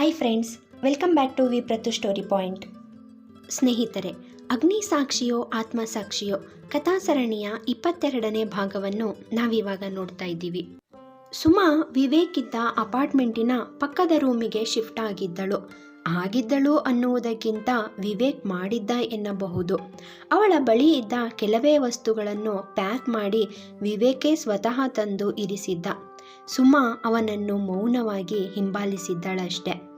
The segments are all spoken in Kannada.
Hi friends welcome back to V ಪ್ರತು ಸ್ಟೋರಿ ಪಾಯಿಂಟ್ ಸ್ನೇಹಿತರೆ, ಅಗ್ನಿ ಸಾಕ್ಷಿಯೋ ಆತ್ಮಸಾಕ್ಷಿಯೋ ಕಥಾಸರಣಿಯ ಇಪ್ಪತ್ತೆರಡನೇ ಭಾಗವನ್ನು ನಾವಿವಾಗ ನೋಡ್ತಾ ಇದ್ದೀವಿ. ಸುಮಾ ವಿವೇಕ್ ಇದ್ದ ಅಪಾರ್ಟ್ಮೆಂಟಿನ ಪಕ್ಕದ ರೂಮಿಗೆ ಶಿಫ್ಟ್ ಆಗಿದ್ದಳು. ಆಗಿದ್ದಳು ಅನ್ನುವುದಕ್ಕಿಂತ ವಿವೇಕ್ ಮಾಡಿದ್ದ ಎನ್ನಬಹುದು. ಅವಳ ಬಳಿ ಇದ್ದ ಕೆಲವೇ ವಸ್ತುಗಳನ್ನು ಪ್ಯಾಕ್ ಮಾಡಿ ವಿವೇಕೇ ಸ್ವತಃ ತಂದು ಇರಿಸಿದ್ದ. ಸುಮಾ ಅವನನ್ನು ಮೌನವಾಗಿ ಹಿಂಬಾಲಿಸಿದ್ದಳಷ್ಟೆ.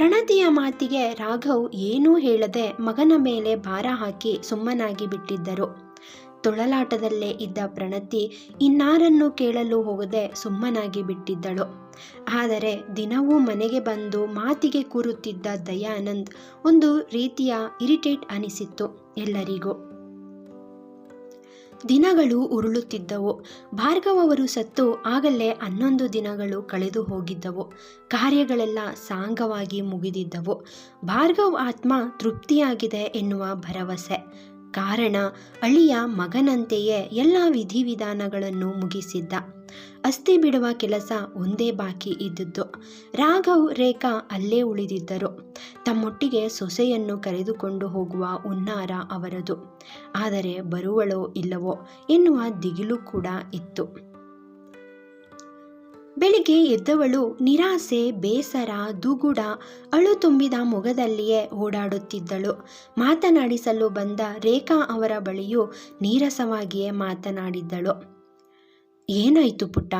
ಪ್ರಣತಿಯ ಮಾತಿಗೆ ರಾಘವ್ ಏನೂ ಹೇಳದೆ ಮಗನ ಮೇಲೆ ಭಾರ ಹಾಕಿ ಸುಮ್ಮನಾಗಿ ಬಿಟ್ಟಿದ್ದರು. ತೊಳಲಾಟದಲ್ಲೇ ಇದ್ದ ಪ್ರಣತಿ ಇನ್ನಾರನ್ನು ಕೇಳಲು ಹೋಗದೆ ಸುಮ್ಮನಾಗಿ ಬಿಟ್ಟಿದ್ದಳು. ಆದರೆ ದಿನವೂ ಮನೆಗೆ ಬಂದು ಮಾತಿಗೆ ಕೂರುತ್ತಿದ್ದ ದಯಾನಂದ್ ಒಂದು ರೀತಿಯ ಇರಿಟೇಟ್ ಅನಿಸಿತ್ತು ಎಲ್ಲರಿಗೂ. ದಿನಗಳು ಉರುಳುತ್ತಿದ್ದವು. ಭಾರ್ಗವ್ ಅವರು ಸತ್ತು ಆಗಲೇ ಹನ್ನೊಂದು ದಿನಗಳು ಕಳೆದು ಹೋಗಿದ್ದವು. ಕಾರ್ಯಗಳೆಲ್ಲ ಸಾಂಗವಾಗಿ ಮುಗಿದಿದ್ದವು. ಭಾರ್ಗವ್ ಆತ್ಮ ತೃಪ್ತಿಯಾಗಿದೆ ಎನ್ನುವ ಭರವಸೆ. ಕಾರಣ ಅಳಿಯ ಮಗನಂತೆಯೇ ಎಲ್ಲ ವಿಧಿವಿಧಾನಗಳನ್ನು ಮುಗಿಸಿದ್ದ. ಅಸ್ಥಿ ಬಿಡುವ ಕೆಲಸ ಒಂದೇ ಬಾಕಿ ಇದ್ದದ್ದು. ರಾಘವ್ ರೇಖಾ ಅಲ್ಲೇ ಉಳಿದಿದ್ದರು. ತಮ್ಮೊಟ್ಟಿಗೆ ಸೊಸೆಯನ್ನು ಕರೆದುಕೊಂಡು ಹೋಗುವ ಹುನ್ನಾರ ಅವರದು. ಆದರೆ ಬರುವಳೋ ಇಲ್ಲವೋ ಎನ್ನುವ ದಿಗಿಲು ಕೂಡ ಇತ್ತು. ಬೆಳಿಗ್ಗೆ ಎದ್ದವಳು ನಿರಾಸೆ, ಬೇಸರ, ದುಗುಡ, ಅಳು ತುಂಬಿದ ಮೊಗದಲ್ಲಿಯೇ ಓಡಾಡುತ್ತಿದ್ದಳು. ಮಾತನಾಡಿಸಲು ಬಂದ ರೇಖಾ ಅವರ ಬಳಿಯೂ ನೀರಸವಾಗಿಯೇ ಮಾತನಾಡಿದ್ದಳು. ಏನಾಯಿತು ಪುಟ್ಟ?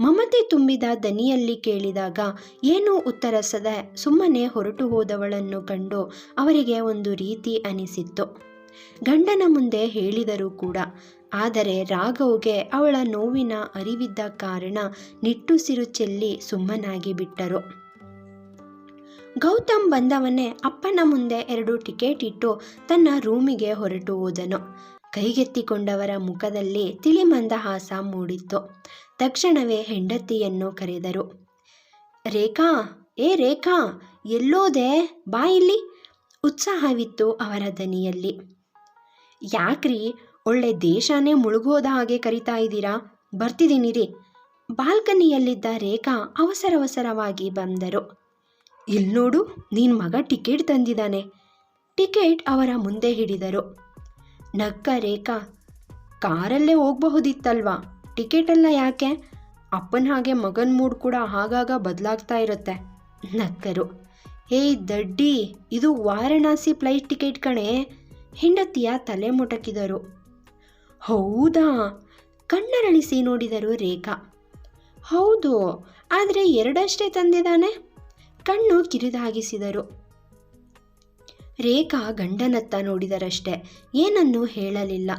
ಮಮತೆ ತುಂಬಿದ ದನಿಯಲ್ಲಿ ಕೇಳಿದಾಗ ಏನೂ ಉತ್ತರಿಸದೆ ಸುಮ್ಮನೆ ಹೊರಟು ಹೋದವಳನ್ನು ಕಂಡು ಅವರಿಗೆ ಒಂದು ರೀತಿ ಅನಿಸಿತ್ತು. ಗಂಡನ ಮುಂದೆ ಹೇಳಿದರೂ ಕೂಡ ಆದರೆ ರಾಘವ್ಗೆ ಅವಳ ನೋವಿನ ಅರಿವಿದ್ದ ಕಾರಣ ನಿಟ್ಟುಸಿರು ಚೆಲ್ಲಿ ಸುಮ್ಮನಾಗಿ ಬಿಟ್ಟರು. ಗೌತಮ್ ಬಂದವನೇ ಅಪ್ಪನ ಮುಂದೆ ಎರಡು ಟಿಕೆಟ್ ಇಟ್ಟು ತನ್ನ ರೂಮಿಗೆ ಹೊರಟು ಹೋದನು. ಕೈಗೆತ್ತಿಕೊಂಡವರ ಮುಖದಲ್ಲಿ ತಿಳಿಮಂದಹಾಸ ಮೂಡಿತ್ತು. ತಕ್ಷಣವೇ ಹೆಂಡತಿಯನ್ನು ಕರೆದರು. ರೇಖಾ, ಏ ರೇಖಾ, ಎಲ್ಲೋದೆ? ಬಾ ಇಲ್ಲಿ. ಉತ್ಸಾಹವಿತ್ತು ಅವರ ದನಿಯಲ್ಲಿ. ಯಾಕ್ರಿ? ಒಳ್ಳೆ ದೇಶಾನೇ ಮುಳುಗೋದ ಹಾಗೆ ಕರಿತಾ ಇದ್ದೀರಾ? ಬರ್ತಿದ್ದೀನಿ ರೀ ಬಾಲ್ಕನಿಯಲ್ಲಿದ್ದ ರೇಖಾ ಅವಸರವಸರವಾಗಿ ಬಂದರು. ಇಲ್ಲಿ ನೋಡು ನಿನ್ನ ಮಗ ಟಿಕೆಟ್ ತಂದಿದ್ದಾನೆ. ಟಿಕೆಟ್ ಅವರ ಮುಂದೆ ಹಿಡಿದರು. ನಕ್ಕ ರೇಖಾ, ಕಾರಲ್ಲೇ ಹೋಗಬಹುದಿತ್ತಲ್ವಾ? ಟಿಕೆಟ್ ಎಲ್ಲ ಯಾಕೆ? ಅಪ್ಪನ ಹಾಗೆ ಮಗನ ಮೂಡ್ ಕೂಡ ಆಗಾಗ ಬದಲಾಗ್ತಾ ಇರುತ್ತೆ. ನಕ್ಕರು ಏಯ್ ದಡ್ಡಿ, ಇದು ವಾರಣಾಸಿ ಫ್ಲೈಟ್ ಟಿಕೆಟ್ ಕಣೆ. ಹೆಂಡತಿಯ ತಲೆ ಮುಟಕಿದರು. ಹೌದಾ? ಕಣ್ಣರಳಿಸಿ ನೋಡಿದರು ರೇಖಾ. ಹೌದು, ಆದರೆ ಎರಡಷ್ಟೇ ತಂದಿದ್ದಾನೆ ಕಣ್ಣು ಕಿರಿದಾಗಿಸಿದರು. ರೇಖಾ ಗಂಡನತ್ತ ನೋಡಿದರಷ್ಟೆ, ಏನನ್ನೂ ಹೇಳಲಿಲ್ಲ.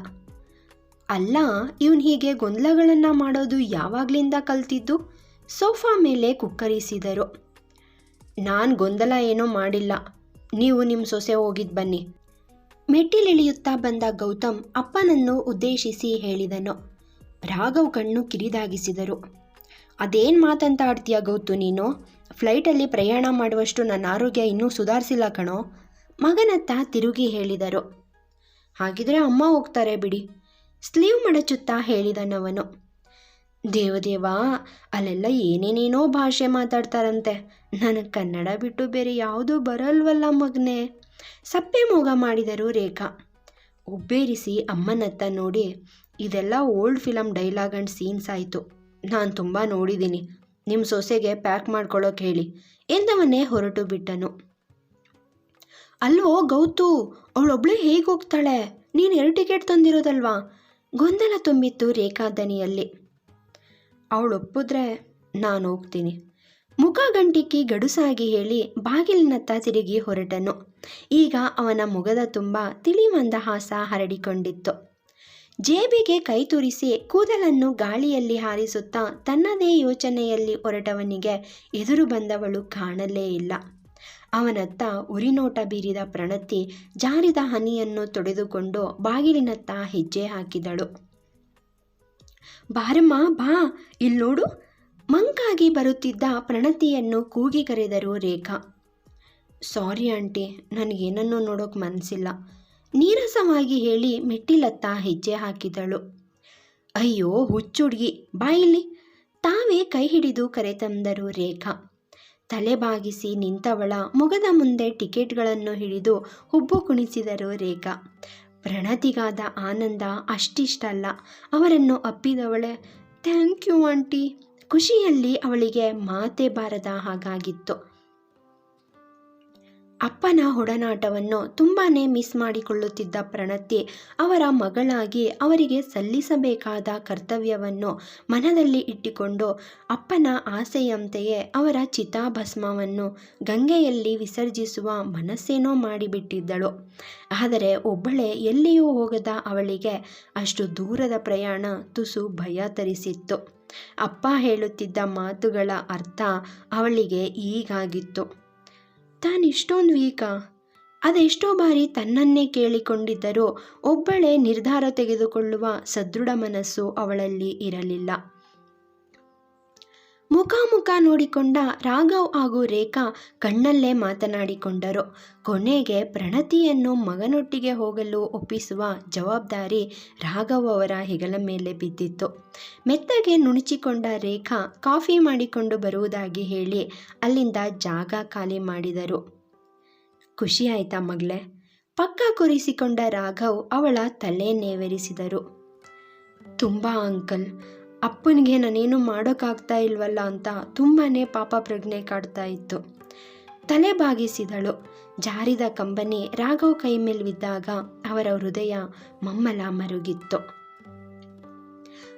ಅಲ್ಲ, ಇವನು ಹೀಗೆ ಗೊಂದಲಗಳನ್ನು ಮಾಡೋದು ಯಾವಾಗಲಿಂದ ಕಲ್ತಿದ್ದು? ಸೋಫಾ ಮೇಲೆ ಕುಕ್ಕರಿಸಿದರು. ನಾನು ಗೊಂದಲ ಏನೋ ಮಾಡಿಲ್ಲ. ನೀವು ನಿಮ್ಮ ಸೊಸೆ ಹೋಗಿದ್ದು ಬನ್ನಿ. ಮೆಟ್ಟಿಲಿಳಿಯುತ್ತಾ ಬಂದ ಗೌತಮ್ ಅಪ್ಪನನ್ನು ಉದ್ದೇಶಿಸಿ ಹೇಳಿದನು. ರಾಘವ್ ಕಣ್ಣು ಕಿರಿದಾಗಿಸಿದರು. ಅದೇನು ಮಾತಂತ ಆಡ್ತೀಯ ಗೌತು ನೀನು? ಫ್ಲೈಟಲ್ಲಿ ಪ್ರಯಾಣ ಮಾಡುವಷ್ಟು ನನ್ನ ಆರೋಗ್ಯ ಇನ್ನೂ ಸುಧಾರಿಸಿಲ್ಲ ಕಣೋ, ಮಗನತ್ತ ತಿರುಗಿ ಹೇಳಿದರು. ಹಾಗಿದ್ರೆ ಅಮ್ಮ ಹೋಗ್ತಾರೆ ಬಿಡಿ, ಸ್ಲೀವ್ ಮಡಚುತ್ತಾ ಹೇಳಿದನವನು. ದೇವದೇವ, ಅಲ್ಲೆಲ್ಲ ಏನೇನೇನೋ ಭಾಷೆ ಮಾತಾಡ್ತಾರಂತೆ. ನನಗೆ ಕನ್ನಡ ಬಿಟ್ಟು ಬೇರೆ ಯಾವುದೂ ಬರಲ್ವಲ್ಲ ಮಗನೇ. ಸಪ್ಪೆ ಮೋಗ ಮಾಡಿದರು ರೇಖಾ. ಉಬ್ಬೇರಿಸಿ ಅಮ್ಮನತ್ತ ನೋಡಿ, ಇದೆಲ್ಲ old film dialogue and scenes ಆಯಿತು. ನಾನು ತುಂಬ ನೋಡಿದ್ದೀನಿ ನಿಮ್ಮ ಸೊಸೆಗೆ ಪ್ಯಾಕ್ ಮಾಡ್ಕೊಳ್ಳೋಕೆ ಹೇಳಿ. ಎಂದವನ್ನೇ ಹೊರಟು ಬಿಟ್ಟನು. ಅಲ್ವೋ ಗೌತು, ಅವಳೊಬ್ಳೆ ಹೇಗೆ ಹೋಗ್ತಾಳೆ? ನೀನು ಎರಡು ಟಿಕೆಟ್ ತಂದಿರೋದಲ್ವಾ? ಗೊಂದಲ ತುಂಬಿತ್ತು ರೇಖಾ ದನಿಯಲ್ಲಿ. ಅವಳೊಪ್ಪಿದ್ರೆ ನಾನು ಹೋಗ್ತೀನಿ. ಮುಖ ಗಂಟಿಕ್ಕಿ ಗಡುಸಾಗಿ ಹೇಳಿ ಬಾಗಿಲಿನತ್ತ ತಿರುಗಿ ಹೊರಟನು. ಈಗ ಅವನ ಮುಖದ ತುಂಬ ತಿಳಿ ಮಂದಹಾಸ ಹರಡಿಕೊಂಡಿತ್ತು. ಜೇಬಿಗೆ ಕೈ ತುರಿಸಿ ಕೂದಲನ್ನು ಗಾಳಿಯಲ್ಲಿ ಹಾರಿಸುತ್ತಾ ತನ್ನದೇ ಯೋಚನೆಯಲ್ಲಿ ಹೊರಟವನಿಗೆ ಎದುರು ಬಂದವಳು ಕಾಣಲೇ ಇಲ್ಲ. ಅವನತ್ತ ಉರಿನೋಟ ಬೀರಿದ ಪ್ರಣತಿ ಜಾರಿದ ಹನಿಯನ್ನು ತೊಡೆದುಕೊಂಡು ಬಾಗಿಲಿನತ್ತ ಹೆಜ್ಜೆ ಹಾಕಿದಳು. ಬಾರಮ್ಮ, ಬಾ ಇಲ್ಲಿ ನೋಡು ಮಂಕಾಗಿ ಬರುತ್ತಿದ್ದ ಪ್ರಣತಿಯನ್ನು ಕೂಗಿ ಕರೆದರು ರೇಖಾ. ಸಾರಿ ಆಂಟಿ, ನನಗೇನನ್ನೂ ನೋಡೋಕೆ ಮನಸ್ಸಿಲ್ಲ ನೀರಸವಾಗಿ ಹೇಳಿ ಮೆಟ್ಟಿಲತ್ತ ಹೆಜ್ಜೆ ಹಾಕಿದಳು. ಅಯ್ಯೋ, ಹುಚ್ಚುಡ್ಗಿ ಬಾಯಿಲಿ ತಾವೇ ಕೈ ಹಿಡಿದು ಕರೆತಂದರು ರೇಖಾ. ತಲೆ ಬಾಗಿಸಿ ನಿಂತವಳ ಮುಗದ ಮುಂದೆ ಟಿಕೆಟ್ಗಳನ್ನು ಹಿಡಿದು ಹುಬ್ಬು ಕುಣಿಸಿದರು ರೇಖಾ. ಪ್ರಣತಿಗಾದ ಆನಂದ ಅಷ್ಟಿಷ್ಟಲ್ಲ, ಅವರನ್ನು ಅಪ್ಪಿದವಳೆ. Thank you aunty. ಖುಷಿಯಲ್ಲಿ ಅವಳಿಗೆ ಮಾತೇ ಬಾರದ ಹಾಗಾಗಿತ್ತು. ಅಪ್ಪನ ಒಡನಾಟವನ್ನು ತುಂಬಾನೇ ಮಿಸ್ ಮಾಡಿಕೊಳ್ಳುತ್ತಿದ್ದ ಪ್ರಣತಿ ಅವರ ಮಗಳಾಗಿ ಅವರಿಗೆ ಸಲ್ಲಿಸಬೇಕಾದ ಕರ್ತವ್ಯವನ್ನು ಮನದಲ್ಲಿ ಇಟ್ಟುಕೊಂಡು ಅಪ್ಪನ ಆಸೆಯಂತೆಯೇ ಅವರ ಚಿತಾಭಸ್ಮವನ್ನು ಗಂಗೆಯಲ್ಲಿ ವಿಸರ್ಜಿಸುವ ಮನಸ್ಸೇನೋ ಮಾಡಿಬಿಟ್ಟಿದ್ದಳು. ಆದರೆ ಒಬ್ಬಳೇ ಎಲ್ಲಿಯೂ ಹೋಗದ ಅವಳಿಗೆ ಅಷ್ಟು ದೂರದ ಪ್ರಯಾಣ ತುಸು ಭಯ ತರಿಸಿತ್ತು. ಅಪ್ಪ ಹೇಳುತ್ತಿದ್ದ ಮಾತುಗಳ ಅರ್ಥ ಅವಳಿಗೆ ಈಗಾಗಿತ್ತು ತಾನಿಷ್ಟೊಂದು ವೀಕಾ? ಅದೆಷ್ಟೋ ಬಾರಿ ತನ್ನನ್ನೇ ಕೇಳಿಕೊಂಡಿದ್ದರೂ ಒಬ್ಬಳೇ ನಿರ್ಧಾರ ತೆಗೆದುಕೊಳ್ಳುವ ಸದೃಢ ಮನಸ್ಸು ಅವಳಲ್ಲಿ ಇರಲಿಲ್ಲ. ಮುಖಾಮುಖ ನೋಡಿಕೊಂಡ ರಾಘವ್ ಹಾಗೂ ರೇಖಾ ಕಣ್ಣಲ್ಲೇ ಮಾತನಾಡಿಕೊಂಡರು. ಕೊನೆಗೆ ಪ್ರಣತಿಯನ್ನು ಮಗನೊಟ್ಟಿಗೆ ಹೋಗಲು ಒಪ್ಪಿಸುವ ಜವಾಬ್ದಾರಿ ರಾಘವ್ ಅವರ ಹೆಗಲ ಮೇಲೆ ಬಿದ್ದಿತ್ತು. ಮೆತ್ತಗೆ ನುಣುಚಿಕೊಂಡ ರೇಖಾ ಕಾಫಿ ಮಾಡಿಕೊಂಡು ಬರುವುದಾಗಿ ಹೇಳಿ ಅಲ್ಲಿಂದ ಜಾಗ ಖಾಲಿ ಮಾಡಿದರು. ಖುಷಿ ಆಯ್ತಾ ಮಗಳೇ? ಪಕ್ಕ ಕುರಿಸಿಕೊಂಡ ರಾಘವ್ ಅವಳ ತಲೆ ನೇವರಿಸಿದರು. ತುಂಬ ಅಂಕಲ್ ಅಪ್ಪನಿಗೆ ನಾನೇನು ಮಾಡೋಕ್ಕಾಗ್ತಾ ಇಲ್ವಲ್ಲ ಅಂತ ತುಂಬಾ ಪಾಪ ಪ್ರಜ್ಞೆ ಕಾಡ್ತಾ ಇತ್ತು. ತಲೆ ಬಾಗಿಸಿದಳು. ಜಾರಿದ ಕಂಬನಿ ರಾಘವ್ ಕೈ ಮೇಲೆ ಬಿದ್ದಾಗ ಅವರ ಹೃದಯ ಮಮ್ಮಲ ಮರುಗಿತ್ತು.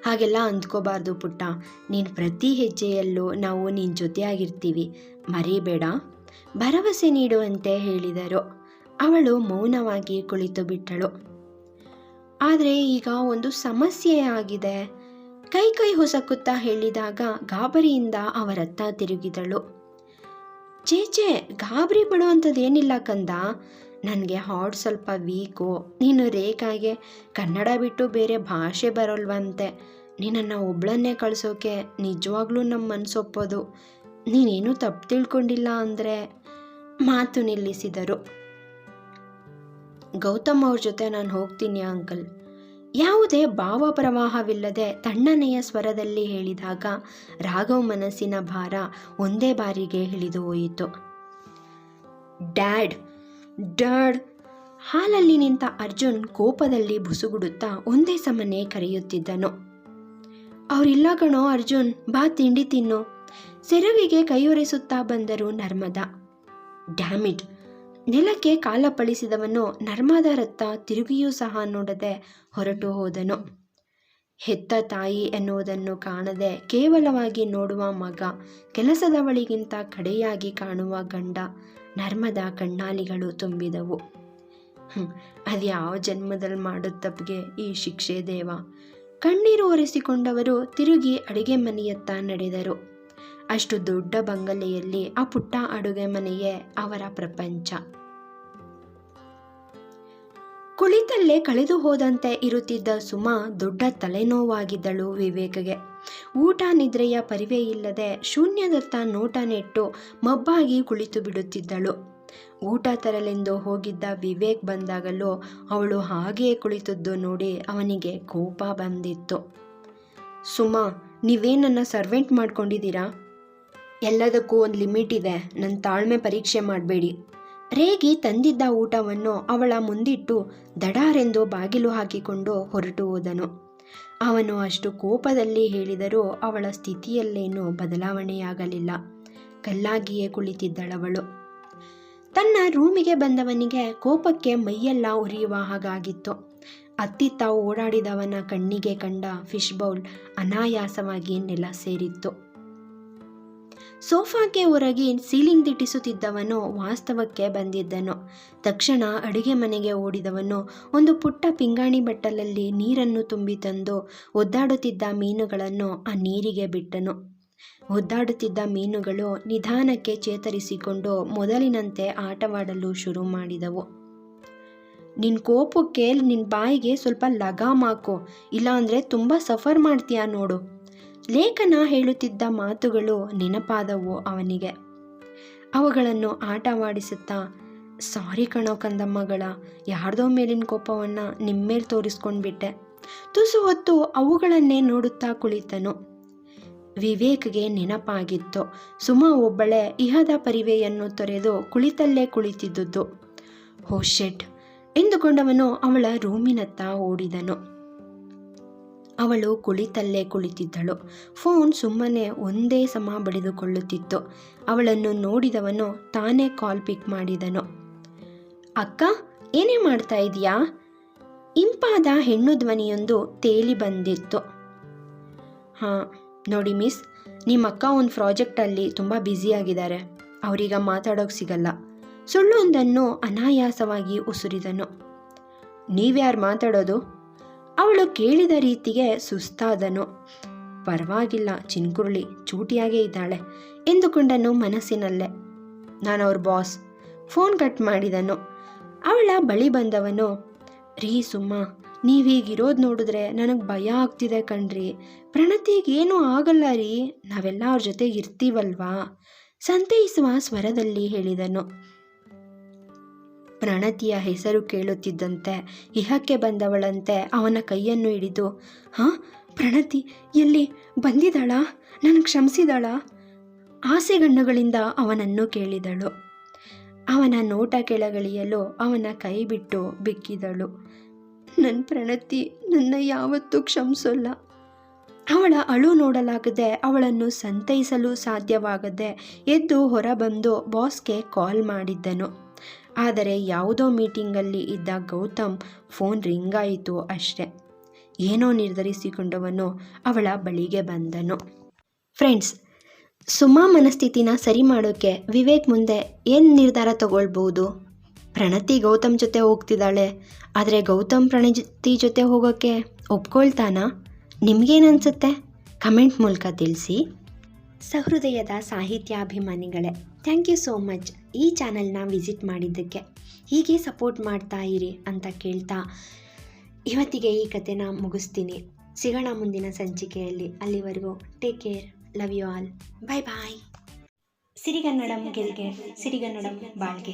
ಹಾಗೆಲ್ಲ ಅಂದ್ಕೋಬಾರ್ದು ಪುಟ್ಟ. ನೀನು ಪ್ರತಿ ಹೆಜ್ಜೆಯಲ್ಲೂ ನಾವು ನಿನ್ನ ಜೊತೆಯಾಗಿರ್ತೀವಿ. ಮರಿಬೇಡ. ಭರವಸೆ ನೀಡುವಂತೆ ಹೇಳಿದರು. ಅವಳು ಮೌನವಾಗಿ ಕುಳಿತು ಬಿಟ್ಟಳು ಆದರೆ ಈಗ ಒಂದು ಸಮಸ್ಯೆ ಆಗಿದೆ. ಕೈ ಕೈ ಹೊಸಕುತ್ತಾ ಹೇಳಿದಾಗ ಗಾಬರಿಯಿಂದ ಅವರತ್ತ ತಿರುಗಿದಳು. ಚೇಚೆ ಗಾಬರಿ ಪಡುವಂಥದ್ದೇನಿಲ್ಲ ಕಂದ. ನನಗೆ ಹಾಡ್ ಸ್ವಲ್ಪ ವೀಕು ನೀನು ರೇಖಾಗೆ ಕನ್ನಡ ಬಿಟ್ಟು ಬೇರೆ ಭಾಷೆ ಬರೋಲ್ವಂತೆ. ನಿನ್ನನ್ನು ಒಬ್ಳನ್ನೇ ಕಳಿಸೋಕೆ ನಿಜವಾಗ್ಲೂ ನಮ್ಮ ಮನಸ್ಸೊಪ್ಪೋದು ನೀನೇನು ತಪ್ಪು ತಿಳ್ಕೊಂಡಿಲ್ಲ ಅಂದರೆ? ಮಾತು ನಿಲ್ಲಿಸಿದರು. ಗೌತಮ್ ಅವ್ರ ಜೊತೆ ನಾನು ಹೋಗ್ತೀನಿ ಅಂಕಲ್. ಯಾವುದೇ ಭಾವ ಪ್ರವಾಹವಿಲ್ಲದೆ ತಣ್ಣನೆಯ ಸ್ವರದಲ್ಲಿ ಹೇಳಿದಾಗ ರಾಘವ್ ಮನಸ್ಸಿನ ಭಾರ ಒಂದೇ ಬಾರಿಗೆ ಇಳಿದು ಹೋಯಿತು. ಡ್ಯಾಡ್ ಡ್ಯಾಡ್, ಹಾಲಲ್ಲಿ ನಿಂತ ಅರ್ಜುನ್ ಕೋಪದಲ್ಲಿ ಬುಸುಗುಡುತ್ತಾ ಒಂದೇ ಸಮನೆ ಕರೆಯುತ್ತಿದ್ದನು. ಅವರಿಲ್ಲ ಕಣೋ ಅರ್ಜುನ್, ಬಾ ತಿಂಡಿ ತಿನ್ನು, ಸೆರವಿಗೆ ಕೈಯೊರೆಸುತ್ತಾ ಬಂದರು ನರ್ಮದಾ. ಡ್ಯಾಮಿಡ್ ನೆಲಕ್ಕೆ ಕಾಲಪಳಿಸಿದವನು ನರ್ಮದರತ್ತ ತಿರುಗಿಯೂ ಸಹ ನೋಡದೆ ಹೊರಟು ಹೋದನು. ಹೆತ್ತ ತಾಯಿ ಎನ್ನುವುದನ್ನು ಕಾಣದೆ ಕೇವಲವಾಗಿ ನೋಡುವ ಮಗ, ಕೆಲಸದವಳಿಗಿಂತ ಕಡೆಯಾಗಿ ಕಾಣುವ ಗಂಡ, ನರ್ಮದ ಕಣ್ಣಾಲಿಗಳು ತುಂಬಿದವು. ಅದು ಯಾವ ಜನ್ಮದಲ್ಲಿ ಮಾಡೋ ಈ ಶಿಕ್ಷೆ ದೇವ? ಕಣ್ಣೀರು ಒರೆಸಿಕೊಂಡವರು ತಿರುಗಿ ಅಡಿಗೆ ಮನೆಯತ್ತ ನಡೆದರು. ಅಷ್ಟು ದೊಡ್ಡ ಬಂಗಲೆಯಲ್ಲಿ ಆ ಪುಟ್ಟ ಅಡುಗೆ ಮನೆಯೇ ಅವರ ಪ್ರಪಂಚ. ಕುಳಿತಲ್ಲೇ ಕಳೆದು ಹೋದಂತೆ ಇರುತ್ತಿದ್ದ ಸುಮಾ ದೊಡ್ಡ ತಲೆನೋವಾಗಿದ್ದಳು ವಿವೇಕ್ಗೆ. ಊಟ ನಿದ್ರೆಯ ಪರಿವೇ ಇಲ್ಲದೆ ಶೂನ್ಯದತ್ತ ನೋಟ ನೆಟ್ಟು ಮಬ್ಬಾಗಿ ಕುಳಿತು ಬಿಡುತ್ತಿದ್ದಳು. ಊಟ ತರಲೆಂದು ಹೋಗಿದ್ದ ವಿವೇಕ್ ಬಂದಾಗಲೂ ಅವಳು ಹಾಗೆಯೇ ಕುಳಿತದ್ದು ನೋಡಿ ಅವನಿಗೆ ಕೋಪ ಬಂದಿತ್ತು. ಸುಮಾ ನೀವೇ ನನ್ನ ಸರ್ವೆಂಟ್ ಮಾಡ್ಕೊಂಡಿದ್ದೀರಾ? ಎಲ್ಲದಕ್ಕೂ ಒಂದು ಲಿಮಿಟ್ ಇದೆ. ನನ್ನ ತಾಳ್ಮೆ ಪರೀಕ್ಷೆ ಮಾಡಬೇಡಿ. ರೇಗಿ ತಂದಿದ್ದ ಊಟವನ್ನು ಅವಳ ಮುಂದಿಟ್ಟು ದಡಾರೆಂದು ಬಾಗಿಲು ಹಾಕಿಕೊಂಡು ಹೊರಟು ಹೋದನು. ಅವನು ಅಷ್ಟು ಕೋಪದಲ್ಲಿ ಹೇಳಿದರೂ ಅವಳ ಸ್ಥಿತಿಯಲ್ಲೇನೂ ಬದಲಾವಣೆಯಾಗಲಿಲ್ಲ. ಕಲ್ಲಾಗಿಯೇ ಕುಳಿತಿದ್ದಳವಳು. ತನ್ನ ರೂಮಿಗೆ ಬಂದವನಿಗೆ ಕೋಪಕ್ಕೆ ಮೈಯೆಲ್ಲ ಉರಿಯುವ ಹಾಗಾಗಿತ್ತು. ಅತ್ತಿತ್ತ ಓಡಾಡಿದವನ ಕಣ್ಣಿಗೆ ಕಂಡ ಫಿಶ್ ಬೌಲ್ ಅನಾಯಾಸವಾಗಿ ನೆಲ ಸೇರಿತ್ತು. ಸೋಫಾಕ್ಕೆ ಹೊರಗೆ ಸೀಲಿಂಗ್ ದಿಟ್ಟಿಸುತ್ತಿದ್ದವನು ವಾಸ್ತವಕ್ಕೆ ಬಂದಿದ್ದನು. ತಕ್ಷಣ ಅಡುಗೆ ಮನೆಗೆ ಓಡಿದವನು ಒಂದು ಪುಟ್ಟ ಪಿಂಗಾಣಿ ಬಟ್ಟಲಲ್ಲಿ ನೀರನ್ನು ತುಂಬಿ ತಂದು ಒದ್ದಾಡುತ್ತಿದ್ದ ಮೀನುಗಳನ್ನು ಆ ನೀರಿಗೆ ಬಿಟ್ಟನು. ಒದ್ದಾಡುತ್ತಿದ್ದ ಮೀನುಗಳು ನಿಧಾನಕ್ಕೆ ಚೇತರಿಸಿಕೊಂಡು ಮೊದಲಿನಂತೆ ಆಟವಾಡಲು ಶುರು ಮಾಡಿದವು. ನಿನ್ನ ಕೋಪಕ್ಕೆ ನಿನ್ನ ಬಾಯಿಗೆ ಸ್ವಲ್ಪ ಲಗಾಮ್ ಹಾಕು ಇಲ್ಲಾಂದರೆ ತುಂಬ ಸಫರ್ ಮಾಡ್ತೀಯಾ ನೋಡು. ಲೇಖನ ಹೇಳುತ್ತಿದ್ದ ಮಾತುಗಳು ನೆನಪಾದವು ಅವನಿಗೆ. ಅವುಗಳನ್ನು ಆಟವಾಡಿಸುತ್ತಾ, ಸಾರಿ ಕಣೋ ಕಂದಮ್ಮಗಳ, ಯಾರ್ದೋ ಮೇಲಿನ ಕೋಪವನ್ನು ನಿಮ್ಮೇಲೆ ತೋರಿಸ್ಕೊಂಡ್ಬಿಟ್ಟೆ. ತುಸು ಹೊತ್ತು ಅವುಗಳನ್ನೇ ನೋಡುತ್ತಾ ಕುಳಿತನು. ವಿವೇಕ್ಗೆ ನೆನಪಾಗಿತ್ತು. ಸುಮಾ ಒಬ್ಬಳೆ ಇಹದ ಪರಿವೆಯನ್ನು ತೊರೆದು ಕುಳಿತಲ್ಲೇ ಕುಳಿತಿದ್ದುದು. ಹೋ ಶೆಟ್! ಎಂದುಕೊಂಡವನು ಅವಳ ರೂಮಿನತ್ತ ಓಡಿದನು. ಅವಳು ಕುಳಿತಲ್ಲೇ ಕುಳಿತಿದ್ದಳು. ಫೋನ್ ಸುಮ್ಮನೆ ಒಂದೇ ಸಮ ಬಡಿದುಕೊಳ್ಳುತ್ತಿತ್ತು. ಅವಳನ್ನು ನೋಡಿದವನು ತಾನೇ ಕಾಲ್ ಪಿಕ್ ಮಾಡಿದನು. ಅಕ್ಕ, ಏನೇ ಮಾಡ್ತಾ ಇದೀಯಾ? ಇಂಪಾದ ಹೆಣ್ಣು ಧ್ವನಿಯೊಂದು ತೇಲಿ ಬಂದಿತ್ತು. ಹಾಂ, ನೋಡಿ ಮಿಸ್, ನಿಮ್ಮ ಅಕ್ಕ ಒಂದು ಪ್ರಾಜೆಕ್ಟಲ್ಲಿ ತುಂಬ ಬ್ಯುಸಿಯಾಗಿದ್ದಾರೆ ಅವರೀಗ ಮಾತಾಡೋಕೆ ಸಿಗಲ್ಲ. ಸುಳ್ಳೊಂದನ್ನು ಅನಾಯಾಸವಾಗಿ ಉಸುರಿದನು. ನೀವ್ಯಾರು ಮಾತಾಡೋದು? ಅವಳು ಕೇಳಿದ ರೀತಿಗೆ ಸುಸ್ತಾದನು. ಪರವಾಗಿಲ್ಲ, ಚಿನ್ಕುರುಳಿ, ಚೂಟಿಯಾಗೇ ಇದ್ದಾಳೆ ಎಂದುಕೊಂಡನು ಮನಸ್ಸಿನಲ್ಲೇ. ನಾನು ಅವ್ರ ಬಾಸ್, ಫೋನ್ ಕಟ್ ಮಾಡಿದನು. ಅವಳ ಬಳಿ ಬಂದವನು, ರೀ ಸುಮ್ಮ, ನೀವೀಗಿರೋದು ನೋಡಿದ್ರೆ ನನಗೆ ಭಯ ಆಗ್ತಿದೆ ಕಣ್ರಿ. ಪ್ರಣತಿಗೇನೂ ಆಗಲ್ಲ ರೀ, ನಾವೆಲ್ಲ ಅವ್ರ ಜೊತೆ ಇರ್ತೀವಲ್ವಾ? ಸಂತೈಸುವ ಸ್ವರದಲ್ಲಿ ಹೇಳಿದನು. ಪ್ರಣತಿಯ ಹೆಸರು ಕೇಳುತ್ತಿದ್ದಂತೆ ಇಹಕ್ಕೆ ಬಂದವಳಂತೆ ಅವನ ಕೈಯನ್ನು ಹಿಡಿದು, ಹಾಂ, ಪ್ರಣತಿ, ಎಲ್ಲಿ ಬಂದಿದ್ದಾಳಾ? ನನಗೆ ಕ್ಷಮಿಸಿದಾಳಾ? ಆಸೆಗಣ್ಣುಗಳಿಂದ ಅವನನ್ನು ಕೇಳಿದಳು. ಅವನ ನೋಟ ಕೆಳಗಳಿಯಲು ಅವನ ಕೈ ಬಿಟ್ಟು ಬಿಕ್ಕಿದಳು. ನನ್ನ ಪ್ರಣತಿ, ನನ್ನ ಯಾವತ್ತೂ ಕ್ಷಮಿಸೋಲ್ಲ. ಅವಳ ಅಳು ನೋಡಲಾಗದೆ ಅವಳನ್ನು ಸಂತೈಸಲು ಸಾಧ್ಯವಾಗದೆ ಎದ್ದು ಹೊರಬಂದು ಬಾಸ್ಗೆ ಕಾಲ್ ಮಾಡಿದ್ದನು. ಆದರೆ ಯಾವುದೋ ಮೀಟಿಂಗಲ್ಲಿ ಇದ್ದ ಗೌತಮ್ ಫೋನ್ ರಿಂಗ್ ಆಯಿತು ಅಷ್ಟೆ. ಏನೋ ನಿರ್ಧರಿಸಿಕೊಂಡವನು ಅವಳ ಬಳಿಗೆ ಬಂದನು. ಫ್ರೆಂಡ್ಸ್, ಸುಮಾ ಮನಸ್ಥಿತಿನ ಸರಿ ಮಾಡೋಕ್ಕೆ ವಿವೇಕ್ ಮುಂದೆ ಏನು ನಿರ್ಧಾರ ತಗೊಳ್ಬೋದು ಪ್ರಣತಿ ಗೌತಮ್ ಜೊತೆ ಹೋಗ್ತಿದ್ದಾಳೆ, ಆದರೆ ಗೌತಮ್ ಪ್ರಣತಿ ಜೊತೆ ಹೋಗೋಕ್ಕೆ ಒಪ್ಕೊಳ್ತಾನಾ? ನಿಮಗೇನನ್ಸುತ್ತೆ ಕಮೆಂಟ್ ಮೂಲಕ ತಿಳಿಸಿ. ಸಹೃದಯದ ಸಾಹಿತ್ಯಾಭಿಮಾನಿಗಳೇ ಥ್ಯಾಂಕ್ ಯು ಸೋ ಮಚ್ ಈ ಚಾನಲ್ನ ವಿಸಿಟ್ ಮಾಡಿದ್ದಕ್ಕೆ ಹೀಗೆ ಸಪೋರ್ಟ್ ಮಾಡ್ತಾ ಇರಿ ಅಂತ ಕೇಳ್ತಾ ಇವತ್ತಿಗೆ ಈ ಕಥೆನ ಮುಗಿಸ್ತೀನಿ. ಸಿಗೋಣ ಮುಂದಿನ ಸಂಚಿಕೆಯಲ್ಲಿ. ಅಲ್ಲಿವರೆಗೂ take care love you all bye bye ಸಿರಿಗನ್ನಡಂ ಗೆಲ್ಗೆ, ಸಿರಿಗನ್ನಡಂ ಬಾಳ್ಗೆ.